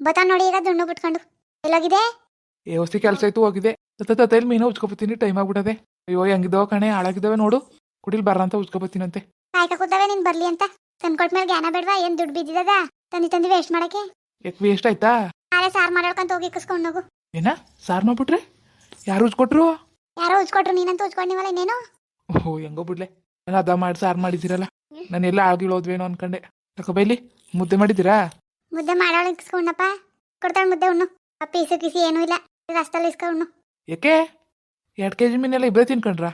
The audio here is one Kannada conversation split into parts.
ಬತ್ತ ನೋಡಿ ಈಗ ದುಣ್ಣು ಬಿಟ್ಕೊಂಡು ಎಲ್ಲೋಗಿದೆ? ಏ ಹೊಸಿ ಕೆಲಸ ಆಯ್ತು ಹೋಗಿದೆ. ತತ್ತಲ್ಲಿ ಮೀನು ಉಚ್ಕೊಬತ್ತೀನಿ ಟೈಮ್ ಆಗ್ಬಿಟ್ಟದೆ ಅಯ್ಯೋ ಹೆಂಗಿದ್ದಾವ ಕಣೆ ಹಾಳಾಗಿದ್ದಾವೆ ನೋಡು. ಕುಡಿಲ್ ಬರ್ರ ಅಂತ ಉಚ್ಕೋಬತ್ತೀನಂತೆ ಕಾಯ್ಕ ಕೂತಾವೆ ನೀನ್ ಬರ್ಲಿ ಅಂತ. ತಂದ್ಕೊಟ್ ಮೇಲೆ ಜ್ಞಾನ ಬೇಡವಾ? ಏನ್ ದುಡ್ಡು ಬಿದ್ದಿದದ? ತಂದಿ ತಂದಿ ವೇಸ್ಟ್ ಮಾಡಕ್ಕೆ? ಯಾಕೆ ವೇಸ್ಟ್ ಆಯ್ತಾ? ನಾಳೆ ಸಾರ್ ಮಾಡ್ಕೊಂತ ಹೋಗಿ ಕಸ್ಕೊಂಡು ಹೋಗು. ಏನ? ಸಾರ್ ಮಾಡ್ಬಿಟ್ರೆ? ಯಾರು ಉಚ್ಕೊಟ್ರು ಯಾರೋ ಉಜ್ಕೊಟ್ರು ನೀನಂತ ಉಜ್ಕೊಂಡಿವಲ್ಲ ಇನ್ನೇನು? ಓಹೋ ಹೆಂಗೋ ಬಿಡ್ಲೆ. ನಾನು ಅದ ಮಾಡಿ ಸಾರ್ ಮಾಡಿದ್ದೀರಲ್ಲ. ನಾನು ಎಲ್ಲ ಅನ್ಕೊಂಡೆ. ಅನ್ಕಂಡೆ ತಕೊಬೈಲಿ ಮುದ್ದೆ ಮಾಡಿದ್ದೀರಾ? ಮುದ್ದೆ ಮಾಡೋಳು ಇಸ್ಕೊಂಡಪ್ಪ ಕೊಡ್ತಾಳೆ ಮುದ್ದೆ ಉಣ್ಣು. ಆ ಪೀಸು ಕಿಸಿ ಏನೂ ಇಲ್ಲ. ರಸ್ತಲ್ಲಿ ಇಸ್ಕೊ ಉಣ್ಣು. ಯಾಕೆ? ಎರಡು ಕೆಜಿ ಮೀನೆಲ್ಲ ಇಬ್ಬರೇ ತಿನ್ಕೊಂಡ್ರ?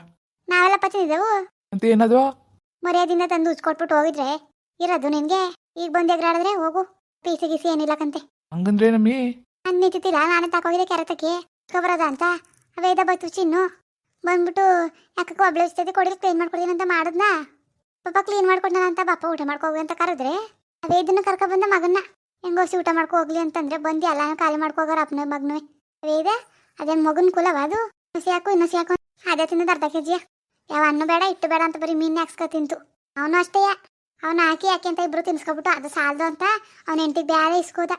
ನಾವೆಲ್ಲ ಪಚ್ಚಿದ್ದೆವು ಅಂತ ಏನದು? ಮರ್ಯಾದಿಂದ ತಂದು ಉಚ್ಕೊಟ್ಬಿಟ್ಟು ಹೋಗಿದ್ರೆ ಇರೋದು ನಿನ್ಗೆ. ಈಗ ಬಂದು ಎಗ್ರಾಡಿದ್ರೆ ಹೋಗು. ಪೀಸು ಗಿಸಿ ಏನಿಲ್ಲ ಕಂತೆ. ಹಂಗಂದ್ರೆ ನಮ್ಮಿ? ನಾನು ನಿಂತಿಲ್ಲ ನಾನೇ ತಕೋಗಿದ್ದೆ ಕೆರೆತಕ್ಕೆ ಬರೋದ ಅಂತ. ವೇದ ಬತ್ತು ಚಿನ್ನು. ಬಂದ್ಬಿಟ್ಟು ಯಾಕಕ್ಕೆ ಒಬ್ಳೆ ಹಚ್ತೈತಿ ಕೊಡಿದ್ರೆ ಕ್ಲೀನ್ ಮಾಡ್ಕೊಡ್ತೀನಿ ಅಂತ ಮಾಡಿದ್ನಾ? ಪಾಪ ಕ್ಲೀನ್ ಮಾಡ್ಕೊಡ್ನ ಅಂತ ಬಾಪ ಊಟ ಮಾಡ್ಕೊ ಹೋಗಿ ಅಂತ ಕರೆದ್ರೆ ಅದೇ ಇದನ್ನ ಕರ್ಕೊ ಬಂದ ಮಗನ್ನ. ಹೆಂಗೋಸಿ ಊಟ ಮಾಡ್ಕೊ ಹೋಗ್ಲಿ ಅಂತಂದ್ರೆ ಬಂದು ಎಲ್ಲ ಖಾಲಿ ಮಾಡ್ಕೋಗಾರ ಅಪ್ಪನ ಮಗನು. ಇದೆ. ಅದೇನ್ ಮಗನ್ ಕುಲವ ಅದು? ಹಸಿ ಹಾಕು ಇನ್ನು ಹಾಕು. ಅದೇ ತಿನ್ನೋದು ಅರ್ಧ ಕೆ ಜಿಯ ಯಾವ ಅನ್ನ ಬೇಡ ಇಟ್ಟು ಬೇಡ ಅಂತ ಬರೀ ಮೀನ್ ಹಾಕ್ಸ್ಕೊ ತಿಂತು. ಅವನು ಅಷ್ಟೇ. ಅವನು ಹಾಕಿ ಯಾಕೆ ಅಂತ ಇಬ್ರು ತಿನ್ಸ್ಕೊಬಿಟ್ಟು ಅದು ಸಾಲದು ಅಂತ ಅವನ ಹೆಂಡತಿಗೆ ಬೇರೆ ಇಸ್ಕೋದ.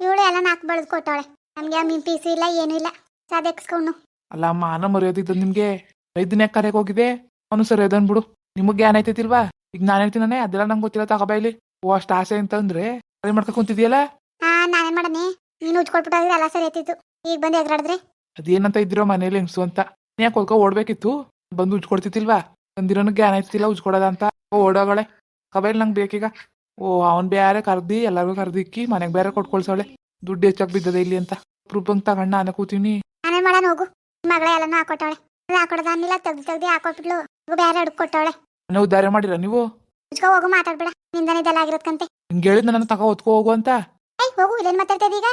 ಇವಳು ಎಲ್ಲ ನಾಲ್ಕು ಬೆಳೆದು ಕೊಟ್ಟವಳೆ. ನಮ್ಗೆ ಆ ಮೀನ್ ಪೀಸು ಇಲ್ಲ, ಏನೂ ಇಲ್ಲ. ಸಾಧಕ್ಸ್ಕೊಂಡು ಅಲ್ಲ ಮಾನ ಮರ್ಯಾದಿದ್ದ ನಿಮ್ಗೆ ಐದನೇ ಕರೆಗೆ ಹೋಗಿದೆ ಅವನು ಸರಿ ಅದನ್ ಬಿಡು. ನಿಮಗೆ ಏನ್ ಆಯ್ತೈತಿಲ್ವಾ ಈಗ ನಾನು ಹೇಳ್ತೀನೇ ಅದೆಲ್ಲ ನಂಗೆ ಗೊತ್ತಿಲ್ಲ ತಗೋಬೈಲಿ ಓ, ಅಷ್ಟು ಆಸೆ ಅಂತಂದ್ರೆ ಸರಿ ಮಾಡ್ಕೊ ಕುಂತಿದ್ಯಲ್ಲ? ಹಾ ನಾನೇನ್ ಮಾಡನೆ ನೀನು ಉಜ್ಕೊಟ್ಬಿಟ್ಟಾದ್ರೆ ಎಲ್ಲ ಸರಿ ಎತ್ತಿತ್ತು ಈಗ ಬಂದು ಎಗರಾಡಿದ್ರೆ? ಅದೇನಂತ ಇದ್ದಿರೋ ಮನೇಲಿ ಹೆಂಗ್ಸು ಅಂತ. ನೀ ಯಾಕೆ ಹೊಲ್ಕೊ ಓಡ್ಬೇಕಿತ್ತು? ಬಂದು ಉಜ್ಕೊಡ್ತಿತ್ತಿಲ್ವಾ ಬಂದಿರೋನು ಜ್ಞಾನ ಐತಿಲ್ಲ ಉಜ್ಕೊಡೋದ ಅಂತ. ಓ ಓಡೋಗಳೆ. ಕಬೈಲ್ ನಂಗೆ ಬೇಕೀಗ. ಓ ಅವ್ನ್ ಬೇರೆ ಕರ್ದಿ ಎಲ್ಲರಿಗೂ ಕರ್ದಿಕ್ಕಿ ಮನೆಗೆ ಬೇರೆ ಕೊಟ್ಕೊಳ್ಸವಳೆ. ದುಡ್ಡು ಹೆಚ್ಚಾಗಿ ಬಿದ್ದದೆ ಇಲ್ಲಿ ಅಂತ. ಪ್ರೂಫಂಗ್ ತಗಣ್ಣ ನಾನು ಕೂತೀನಿ. ನಾನೇನ್ ಮಾಡೋಣ ಹೋಗು. ಮಗಳ ಎಲ್ಲನೂ ಹಾಕೊಟ್ಟವಳೆ. ಹಾಕೊಡದ ಅನ್ನಿಲ್ಲ ತೆಗ್ದು ತೆಗ್ದು ಹಾಕೊಟ್ಬಿಟ್ಲು ಬೇರೆ ಅಡುಗೆ ಕೊಟ್ಟವಳೆ. ಮನೆ ಉದ್ಧಾರ ಮಾಡಿರ ನೀವು? ಉಜ್ಕೊ ಹೋಗು ಮಾತಾಡ್ಬೇಡ. ನಿಂದನೇ ಇದೆಲ್ಲ ಆಗಿರೋದ್ಕಂತೆ ಹಿಂಗೆ ಹೇಳಿದ್ ನನ್ನ ತಗೋ ಹೊತ್ಕೊ ಹೋಗು ಅಂತ? ಏಯ್ ಹೋಗು ಇಲ್ಲೇನ್ ಮಾತಾಡ್ತಾ ಈಗ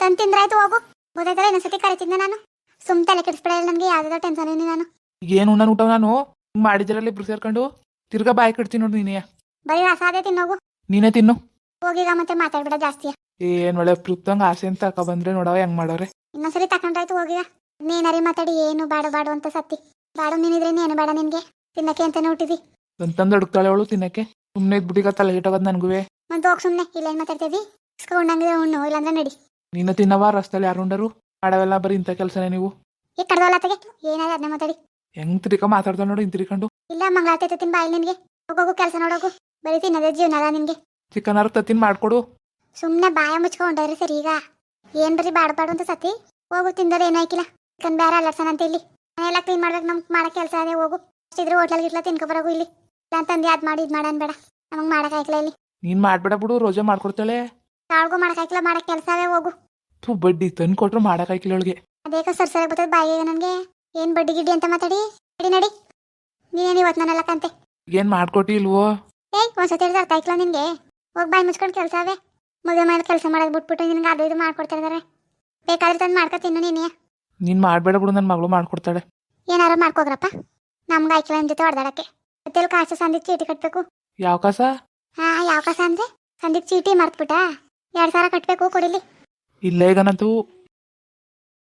ತಂದ್ ತಿಂದ್ರಾಯ್ತು ಹೋಗು. ಗೊತ್ತಾಯ್ತಲ್ಲ ಇನ್ನೊಂದ್ಸತಿ ಕರಿತಿದ್ದೆ ನಾನು. ಸುಮ್ ತಲೆ ಕೆಡಿಸ್ಬಿಡಲ್ಲ ನನಗೆ ಯಾವ್ದಾದ್ರು ಟೆನ್ಷನ್ ಏನಿ ನಾನು. ಈಗ ಏನು ಉಣ್ಣ ಊಟ ನಾನು? ಹಿಂಗ್ ಮಾಡಿದಿರಲ್ಲ ಇಬ್ರು ಸೇರ್ಕೊಂಡು? ತಿರ್ಗ ಬಾಯಿ ಕಟ್ತೀನಿ ನೋಡಿ ನೀನೇ. ಬರೀ ರಸ ಅದೇ ತಿನ್ನೋಗು ನೀನೇ ತಿನ್ನು. ಹೋಗೀಗ ಮತ್ತೆ ಮಾತಾಡ್ಬೇಡ ಜಾಸ್ತಿ. ಏನ್ ಒಳ್ಳೆ ಪ್ರೂಫ್ದಂಗ ಆಸೆ ಅಂತ ತಕೊ ಬಂದ್ರೆ ನೋಡವ ಹೆಂಗ್ ಮಾಡೋರೆ. ಇನ್ನೊಂದ್ಸರಿ ತಕೊಂಡ್ರಾಯ್ತು ಹೋಗಿಗ ನೀನರಿ ಮಾತಾಡಿ ಏನು ಬಾಡು ಬಾಡು ಅಂತ ಸತ್ತಿ. ಬಾಡು ನೀನಿದ್ರೆ ಏನು ಬೇಡ ನಿನ್ಗೆ. ತಿನ್ನಕ್ಕೆ ಅಂತಾನೆ ಹುಟ್ಟಿದಿ. ತಂತಂದು ಹುಡುಕ್ತಾಳೆ ಅವಳು ತಿನ್ನಕ್ಕೆ. ಸುಮ್ಮನೆ ಇದ್ಬಿಟ್ಟಿಗ ತಲೆ ಹಿಟ್ಟೋಗದ್ ನನ್ಗುವೆ. ಮತ್ತೆ ಹೋಗ್ ಸುಮ್ನೆ ಇಲ್ಲೇನ್ ಮಾತಾಡ್ತೇವಿ ಇಸ್ಕೊಂಡಂಗೆ ಉಣ್ಣು ಇಲ್ಲಾಂದ್ರೆ ನಡಿ. ನಿನ್ನ ತಿನ್ನವ ರಸ್ತಲ್ಲಿ ಯಾರು ಉಂಡರು? ಮಾಡವೆಲ್ಲ ಬರೀ ಇಂಥ ಕೆಲಸನೇ ನೀವು? ಈ ಕಡ್ದೋಲತ್ತಗೆ ಏನಾದ್ರೆ ಅದನ್ನ ಮಾತಾಡಿ. ಹೆಂಗ್ ತಿರ್ಕ ಮಾತಾಡ್ತಾ ನೋಡಿ ಹಿಂತಿರ್ಕೊಂಡು ಇಲ್ಲ ಮಂಗಳಾತೈತೆ ತಿನ್ ಬಾಯಿ ನಿನ್ಗೆ. ಹೋಗೋಗು ಕೆಲಸ ನೋಡೋಗು. ಬರೀ ತಿನ್ನೋದೇ ಜೀವನ ಅದ ನಿನ್ಗೆ. ಚಿಕನ್ ಆರು ತತ್ತಿನ ಮಾಡ್ಕೊಡು. ಸುಮ್ನೆ ಬಾಯ ಮುಚ್ಕೊಂಡ್ರಿ ಸರಿ ಈಗ. ಏನ್ ಬರೀ ಬಾಡ ಬಾಡು ಅಂತ ಸತಿ ಹೋಗು ತಿಂದರೆ ಏನಾಯ್ಕಿಲ್ಲ ಚಿಕನ್ ಬೇರೆ ಅಲ್ಲರ್ಸನ ಅಂತ ಇಲ್ಲಿ. ಮನೆಯೆಲ್ಲ ಕ್ಲೀನ್ ಮಾಡ್ಬೇಕು ನಮ್ಗೆ ಮಾಡೋ ಕೆಲಸ ಅದೇ ಹೋಗು. ಅಷ್ಟಿದ್ರೆ ಹೋಟ್ಲಲ್ಲಿ ಗಿಟ್ಲ ತಿನ್ಕೊ ಬರೋಗು ಇಲ್ಲಿ. ಅಂತಂದು ಅದ್ ಮಾಡಿ ಇದ್ ಮಾಡನ್ ಬೇಡ ನಮಗ್ ಮಾಡಕ್ ಆಯ್ಕಲ ಇಲ್ಲಿ. ನೀನ್ ಮಾಡ್ಬೇಡ ಬಿಡು ರೋಜಾ ಮಾಡ್ಕೊಡ್ತಾಳೆ. ತಾಳ್ಗು ಮಾಡಕ್ ಆಯ್ಕಲ ಮಾಡಕ್ ಕೆಲಸವೇ ಹೋಗು. ಥೂ ಬಡ್ಡಿ ತಂದು ಕೊಟ್ರು ಮಾಡಕ್ಕಾಯ್ಕಿಲ್ಲ ಅವಳಿಗೆ. ಅದೇಕ ಸರ್ ಸರಿ ಬರ್ತದೆ ಬಾಯಿಗೆ ನನಗೆ. ಏನ್ ಬಡ್ಡಿ ಗಿಡ್ಡಿ ಅಂತ ಮಾತಾಡಿ? ನಡಿ ನಡಿ. ನೀನೇನು ಇವತ್ತು ನನ್ನಲ್ಲ ಕಂತೆ? ಏನ್ ಮಾಡ್ಕೊಟ್ಟಿ ಇಲ್ವೋ? ಏಯ್ ಒಂದ್ಸತಿ ಹೇಳಿದ್ರೆ ಅರ್ಥ ಆಯ್ಕಲ್ಲ ನಿನ್ಗೆ. ಹೋಗಿ ಬಾಯಿ ಮುಚ್ಕೊಂಡು ಕೆಲಸ ಅವೇ ಮದುವೆ ಮಾಡಿದ ಕೆಲಸ ಮಾಡೋದು ಬಿಟ್ಬಿಟ್ಟು ನಿನ್ಗೆ ಅದು ಇದು ಮಾಡ್ಕೊಡ್ತಾ ಇದಾರೆ. ಬೇಕಾದ್ರೆ ತಂದು ಮಾಡ್ಕೊ ತಿನ್ನು ನೀನೇ. ನೀನ್ ಮಾಡ್ಬೇಡ ಬಿಡು ನನ್ನ ಮಗಳು ಮಾಡ್ಕೊಡ್ತಾಳೆ. ಏನಾರ ಮಾಡ್ಕೋಗ್ರಪ್ಪ ನಮ್ಗೆ ಆಯ್ಕಲ್ಲ ನಿಮ್ ಜೊತೆ ಹೊಡೆದಾಡಕ್ಕೆ ಮತ್ತೆ ಕಾಸು ಸಂದಿ ಚೀಟಿ ಕಟ್ಬೇಕು. ಯಾವ ಕಸ? ಹಾ ಯಾವ ಕಸ ಅಂದ್ರೆ ಸಂದಿಗೆ ಚೀಟಿ ಮರ್ತ್ಬಿಟ್ಟ. ಎರಡ್ ಸಾವಿರ ಕಟ್ಬೇಕು ಕೊಡಿಲಿ. ಇಲ್ಲ ಈಗ ನಂತು